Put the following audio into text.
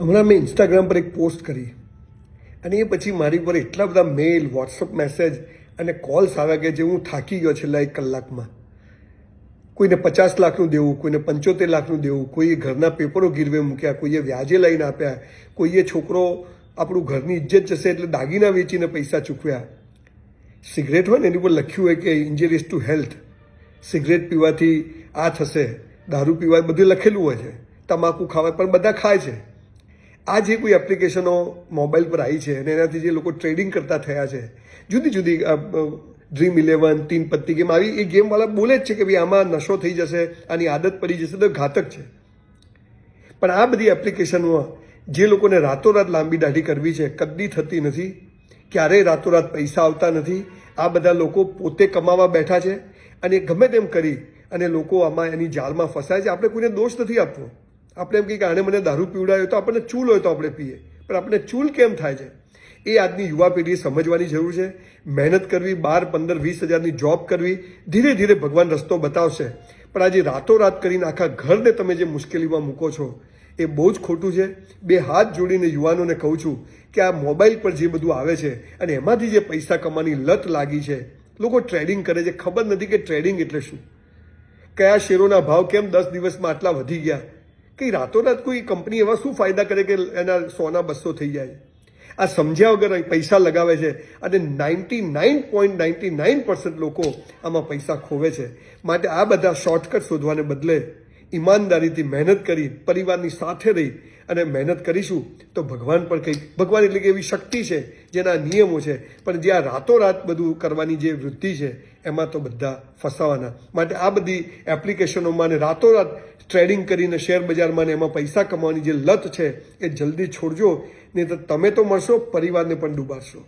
હમણાં મેં ઇન્સ્ટાગ્રામ પર એક પોસ્ટ કરી. અને એ પછી મારી પર એટલા બધા મેલ વોટ્સઅપ મેસેજ અને કોલ્સ આવ્યા કે જે હું થાકી ગયો છેલ્લા એક કલાકમાં. કોઈને પચાસ લાખનું દેવું, કોઈને પંચોતેર લાખનું દેવું, કોઈએ ઘરના પેપરો ગીરવે મૂક્યા, કોઈએ વ્યાજે લઈને આપ્યા, કોઈએ છોકરો આપણું ઘરની ઇજ્જત જશે એટલે દાગીના વેચીને પૈસા ચૂકવ્યા. સિગરેટ હોય ને એની ઉપર લખ્યું હોય કે ઇન્જરીઝ ટુ હેલ્થ સિગરેટ પીવાથી આ થશે, દારૂ પીવા બધું લખેલું હોય છે. તમાકુ ખાવા પણ બધા ખાય છે. આ જે કોઈ એપ્લિકેશનો મોબાઈલ પર આવી છે અને એનાથી જે લોકો ટ્રેડિંગ કરતા થયા છે, જુદી જુદી ડ્રીમ ઇલેવન તીન પત્તી ગેમ આવી, એ ગેમવાળા બોલે જ છે કે ભાઈ આમાં નશો થઈ જશે, આની આદત પડી જશે, તો ઘાતક છે. પણ આ બધી એપ્લિકેશનમાં જે લોકોને રાતોરાત લાંબી દાઢી કરવી છે, કદી થતી નથી, ક્યારેય રાતોરાત પૈસા આવતા નથી, આ બધા લોકો પોતે કમાવા બેઠા છે અને ગમે તેમ કરી અને લોકો આમાં એની જાળમાં ફસાય છે. આપણે કોઈને દોષ નથી આપવો. આપણે એમ કહીએ કે આને મને દારૂ પીવડાવ્યો તો આપણને ચૂલ હોય તો આપણે પીએ. પણ આપણે ચૂલ કેમ થાય છે? એ આજની યુવા પેઢીએ સમજવાની જરૂર છે. મહેનત કરવી, બાર, પંદર, વીસ હજારની જોબ કરવી, ધીરે ધીરે ભગવાન રસ્તો બતાવશે. પણ આજે રાતોરાત કરીને આખા ઘરને તમે જે મુશ્કેલીમાં મૂકો છો, એ બહુ જ ખોટું છે. બે હાથ જોડીને યુવાનોને કહું છું કે આ મોબાઈલ પર જે બધું આવે છે અને એમાંથી જે પૈસા કમાવાની લત લાગી છે, લોકો ટ્રેડિંગ કરે છે. ખબર નથી કે ટ્રેડિંગ એટલે શું? કયા શેરોના ભાવ કેમ દસ દિવસમાં આટલા વધી ગયા? કે રાતોરાત કોઈ કંપની એવા શું ફાયદા કરે કે એના સોના બસો થઈ જાય? આ સમજ્યા વગર પૈસા લગાવે છે અને ninety nine point ninety nine percent લોકો આમાં પૈસા ખોવે છે. માટે આ બધા શોર્ટકટ શોધવાને બદલે ઈમાનદારીથી મહેનત કરી, પરિવારની સાથે રહી અને મહેનત કરીશું, તો ભગવાન પણ કંઈક, ભગવાન એટલે કે એવી શક્તિ છે, જેના નિયમો છે. પણ જે આ રાતોરાત બધું કરવાની જે વૃત્તિ છે, એમાં તો બધા ફસાવાના. માટે આ બધી એપ્લિકેશનોમાં અને રાતોરાત ટ્રેડિંગ કરીને શેર બજારમાં ને એમાં પૈસા કમાવાની જે લત છે, એ જલ્દી છોડજો. નહીં તો તમે તો મળશો, પરિવારને પણ ડૂબાડશો.